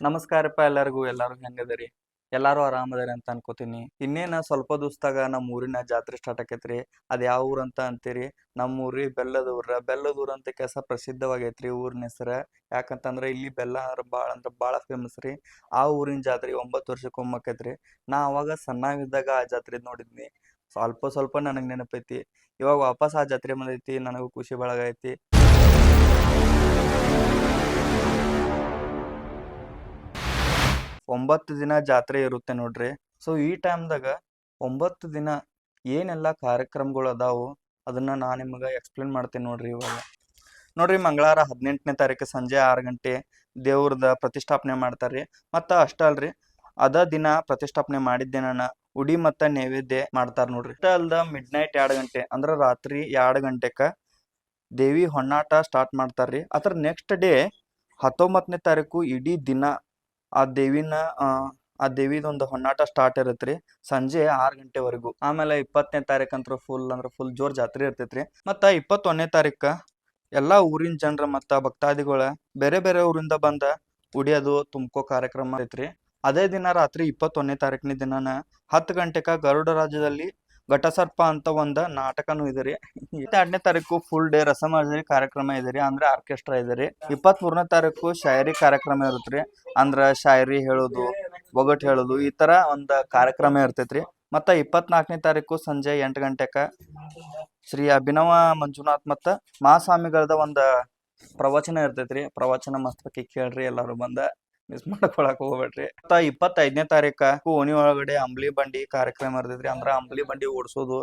ನಮಸ್ಕಾರಪ್ಪ ಎಲ್ಲರಿಗೂ ಎಲ್ಲಾರು ಹೆಂಗದರಿ? ಎಲ್ಲಾರು ಆರಾಮದಾರಿ ಅಂತ ಅನ್ಕೋತೀನಿ. ಇನ್ನೇನ ಸ್ವಲ್ಪ ದಿವಸದಾಗ ನಮ್ಮ ಊರಿನ ಜಾತ್ರೆ ಸ್ಟಾರ್ಟ್ ಆಕೈತ್ರಿ. ಅದ್ ಯಾವ ಊರ್ ಅಂತ ಅಂತೀರಿ? ನಮ್ಮ ಊರಿ ಬೆಲ್ಲದ ಊರ. ಬೆಲ್ಲದ ಊರ್ ಅಂತ ಕೆಲಸ ಪ್ರಸಿದ್ಧವಾಗೈತ್ರಿ ಊರಿನ ಹೆಸರ. ಯಾಕಂತಂದ್ರೆ ಇಲ್ಲಿ ಬೆಲ್ಲ ಅಂದ್ರೆ ಭಾಳ ಅಂದ್ರ ಭಾಳ ಫೇಮಸ್ ರೀ. ಆ ಊರಿನ ಜಾತ್ರೆ ಒಂಬತ್ತು ವರ್ಷಕ್ಕೆ ಆಕೈತ್ರಿ. ನಾ ಅವಾಗ ಸಣ್ಣವಿದ್ದಾಗ ಆ ಜಾತ್ರೆ ನೋಡಿದ್ನಿ. ಸ್ವಲ್ಪ ಸ್ವಲ್ಪ ನನಗೆ ನೆನಪೈತಿ. ಇವಾಗ ವಾಪಸ್ ಆ ಜಾತ್ರೆ ಬಂದೈತಿ, ನನಗೂ ಖುಷಿ ಬೆಳಗೈತಿ. ಒಂಬತ್ತು ದಿನ ಜಾತ್ರೆ ಇರುತ್ತೆ ನೋಡ್ರಿ. ಸೊ ಈ ಟೈಮ್ದಾಗ ಒಂಬತ್ತು ದಿನ ಏನೆಲ್ಲ ಕಾರ್ಯಕ್ರಮಗಳು ಅದಾವು, ಅದನ್ನ ನಾ ನಿಮ್ಗೆ ಎಕ್ಸ್ಪ್ಲೇನ್ ಮಾಡ್ತೀನಿ ನೋಡ್ರಿ ಇವಾಗ. ನೋಡ್ರಿ, ಮಂಗಳವಾರ ಹದಿನೆಂಟನೇ ತಾರೀಕು ಸಂಜೆ ಆರು ಗಂಟೆ ದೇವ್ರದ ಪ್ರತಿಷ್ಠಾಪನೆ ಮಾಡ್ತಾರ್ರಿ. ಮತ್ತು ಅಷ್ಟ ಅಲ್ರಿ, ಅದ ದಿನ ಪ್ರತಿಷ್ಠಾಪನೆ ಮಾಡಿದ್ದೇನ ಉಡಿ ಮತ್ತ ನೈವೇದ್ಯ ಮಾಡ್ತಾರ ನೋಡ್ರಿ. ಅಷ್ಟ ಅಲ್ದ ಮಿಡ್ ನೈಟ್ ಎರಡು ಗಂಟೆ, ಅಂದ್ರ ರಾತ್ರಿ ಎರಡು ಗಂಟೆಕ ದೇವಿ ಹೊನ್ನಾಟ ಸ್ಟಾರ್ಟ್ ಮಾಡ್ತಾರ್ರಿ. ಅದ್ರ ನೆಕ್ಸ್ಟ್ ಡೇ ಹತ್ತೊಂಬತ್ತನೇ ತಾರೀಕು ಇಡೀ ದಿನ ಆ ದೇವಿನ, ಆ ದೇವಿದ ದೇವಿದೊಂದು ಹೊನ್ನಾಟ ಸ್ಟಾರ್ಟ್ ಇರತ್ರಿ ಸಂಜೆ ಆರು ಗಂಟೆವರೆಗೂ. ಆಮೇಲೆ ಇಪ್ಪತ್ತನೇ ತಾರೀಕು ಅಂತೂ ಫುಲ್ ಅಂದ್ರೆ ಫುಲ್ ಜೋರ್ ಜಾತ್ರೆ ಇರ್ತೈತ್ರಿ. ಮತ್ತ ಇಪ್ಪತ್ತೊಂದನೇ ತಾರೀಕ ಎಲ್ಲಾ ಊರಿನ ಜನರ ಮತ್ತ ಭಕ್ತಾದಿಗಳ ಬೇರೆ ಬೇರೆ ಊರಿಂದ ಬಂದ ಉಡಿಯೋದು, ತುಂಬ್ಕೋ ಕಾರ್ಯಕ್ರಮ ಐತ್ರಿ ಅದೇ ದಿನ ರಾತ್ರಿ ಇಪ್ಪತ್ತೊಂದನೇ ತಾರೀಕಿನ ದಿನಾನ ಹತ್ತು ಗಂಟೆಕ ಗರುಡ ರಾಜ್ಯದಲ್ಲಿ ಘಟಸರ್ಪ ಅಂತ ಒಂದ ನಾಟಕನೂ ಇದೆ ರೀ. ಎರಡನೇ ತಾರೀಕು ಫುಲ್ ಡೇ ರಸಮಾಜರಿ ಕಾರ್ಯಕ್ರಮ ಇದೆ ರೀ, ಅಂದ್ರೆ ಆರ್ಕೆಸ್ಟ್ರಾ ಇದೆ ರೀ. ಇಪ್ಪತ್ತ್ ಮೂರನೇ ತಾರೀಕು ಶಾಯರಿ ಕಾರ್ಯಕ್ರಮ ಇರುತ್ತೆ ರೀ, ಅಂದ್ರ ಶಾಯರಿ ಹೇಳೋದು, ಒಗಟ್ ಹೇಳೋದು, ಈ ತರ ಒಂದು ಕಾರ್ಯಕ್ರಮ ಇರ್ತೈತ್ರಿ. ಮತ್ತ ಇಪ್ಪತ್ನಾಲ್ಕನೇ ತಾರೀಕು ಸಂಜೆ ಎಂಟು ಗಂಟೆಕ ಶ್ರೀ ಅಭಿನವ ಮಂಜುನಾಥ್ ಮತ್ತ ಮಹಾಸ್ವಾಮಿಗಳದ ಒಂದ ಪ್ರವಚನ ಇರ್ತೈತ್ರಿ. ಪ್ರವಚನ ಮಸ್ತಕಿ ಕೇಳ್ರಿ ಎಲ್ಲಾರು ಬಂದ. ಮಿಸ್ ಮಾಡ್ಕೊಳಕ್ ಹೋಗ್ಬೇಡ್ರಿ. ಮತ್ತ ಇಪ್ಪತ್ತೈದನೇ ತಾರೀಕು ಓಣಿ ಒಳಗಡೆ ಅಂಬ್ಲಿ ಬಂಡಿ ಕಾರ್ಯಕ್ರಮ ಇರ್ತೈತ್ರಿ. ಅಂದ್ರ ಅಂಬ್ಲಿ ಬಂಡಿ ಓಡಿಸೋದು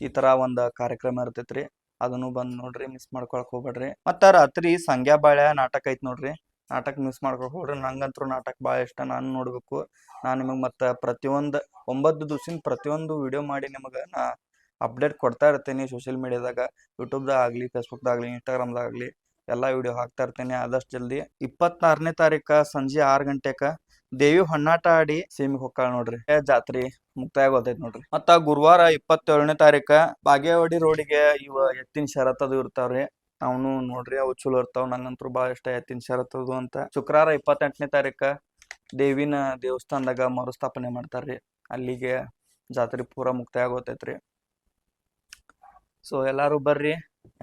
ಈ ತರ ಒಂದ್ ಕಾರ್ಯಕ್ರಮ ಇರ್ತೈತ್ರಿ. ಅದನ್ನು ಬಂದ್ ನೋಡ್ರಿ ಮಿಸ್ ಮಾಡ್ಕೊಳಕ್ ಹೋಗ್ಬೇಡ್ರಿ. ಮತ್ತ ರಾತ್ರಿ ಸಂಗ್ಯಾ ಬಾಳ್ಯ ನಾಟಕ ಐತ್ ನೋಡ್ರಿ. ನಾಟಕ ಮಿಸ್ ಮಾಡ್ಕೊಳಕ್ ಹೋಗ್ರಿ. ನಂಗಂತೂ ನಾಟಕ ಬಾಳ ಇಷ್ಟ. ನಾನು ನೋಡ್ಬೇಕು. ನಾನು ನಿಮಗೆ ಮತ್ತೆ ಪ್ರತಿಯೊಂದ್ ಒಂಬತ್ತು ದಿವ್ಸಿನ ಪ್ರತಿಯೊಂದು ವಿಡಿಯೋ ಮಾಡಿ ನಿಮಗೆ ನಾ ಅಪ್ಡೇಟ್ ಕೊಡ್ತಾ ಇರ್ತೀನಿ ಸೋಷಿಯಲ್ ಮೀಡಿಯಾದಾಗ ಯೂಟ್ಯೂಬ್ದಾಗ ದಾಗ್ಲಿ ಫೇಸ್ಬುಕ್ದಾಗಲಿ ಇನ್ಸ್ಟಾಗ್ರಾಮ್ದಾಗಲಿ ಎಲ್ಲ ವಿಡಿಯೋ ಹಾಕ್ತಾ ಇರ್ತೀನಿ. ಆದಷ್ಟು ಜಲ್ದಿ. ಇಪ್ಪತ್ತಾರನೇ ತಾರೀಕ ಸಂಜೆ ಆರು ಗಂಟೆಕ ದೇವಿ ಹೊನ್ನಾಟ ಆಡಿ ಸೀಮಿಗೆ ಹೊಕ್ಕಾಳ ನೋಡ್ರಿ. ಜಾತ್ರಿ ಮುಕ್ತಾಯ ಆಗೋದೈತಿ ನೋಡ್ರಿ. ಮತ್ತ ಗುರುವಾರ ಇಪ್ಪತ್ತೇಳನೇ ತಾರೀಕ ಬಾಗೇವಾಡಿ ರೋಡಿಗೆ ಇವ ಎತ್ತಿನ ಶರತ್ತದು ಇರ್ತಾವ್ರಿ. ಅವನು ನೋಡ್ರಿ ಅವು ಚಲೋ ಇರ್ತಾವ. ನಂಗಂತೂ ಭಾಳ ಇಷ್ಟ ಎತ್ತಿನ ಶರತ್ ಅದು ಅಂತ. ಶುಕ್ರವಾರ ಇಪ್ಪತ್ತೆಂಟನೇ ತಾರೀಕ ದೇವಿನ ದೇವಸ್ಥಾನದಾಗ ಮರುಸ್ಥಾಪನೆ ಮಾಡ್ತಾರ್ರಿ. ಅಲ್ಲಿಗೆ ಜಾತ್ರೆ ಪೂರ ಮುಕ್ತಾಯ ಆಗೋತೈತ್ರಿ ಸೊ ಎಲ್ಲಾರು ಬರ್ರಿ.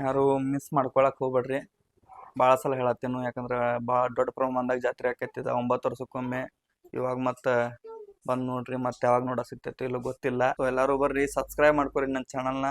ಯಾರು ಮಿಸ್ ಮಾಡ್ಕೊಳಕ್ ಹೋಗ್ಬೇಡ್ರಿ. ಭಾಳ ಸಲ ಹೇಳತ್ತೇನು, ಯಾಕಂದ್ರೆ ಭಾಳ ದೊಡ್ಡ ಪ್ರಮಾಣದಾಗ ಜಾತ್ರೆ ಆಕೈತಿದ, ಒಂಬತ್ತು ವರ್ಷಕ್ಕೊಮ್ಮೆ. ಇವಾಗ ಮತ್ತೆ ಬಂದ್ ನೋಡ್ರಿ, ಮತ್ತೆ ಯಾವಾಗ ನೋಡ ಸಿಗ್ತೈತಿ ಇಲ್ಲ ಗೊತ್ತಿಲ್ಲ. ಎಲ್ಲರೂ ಬರ್ರಿ ಸಬ್ಸ್ಕ್ರೈಬ್ ಮಾಡ್ಕೊರಿ ನನ್ನ ಚಾನಲ್ನ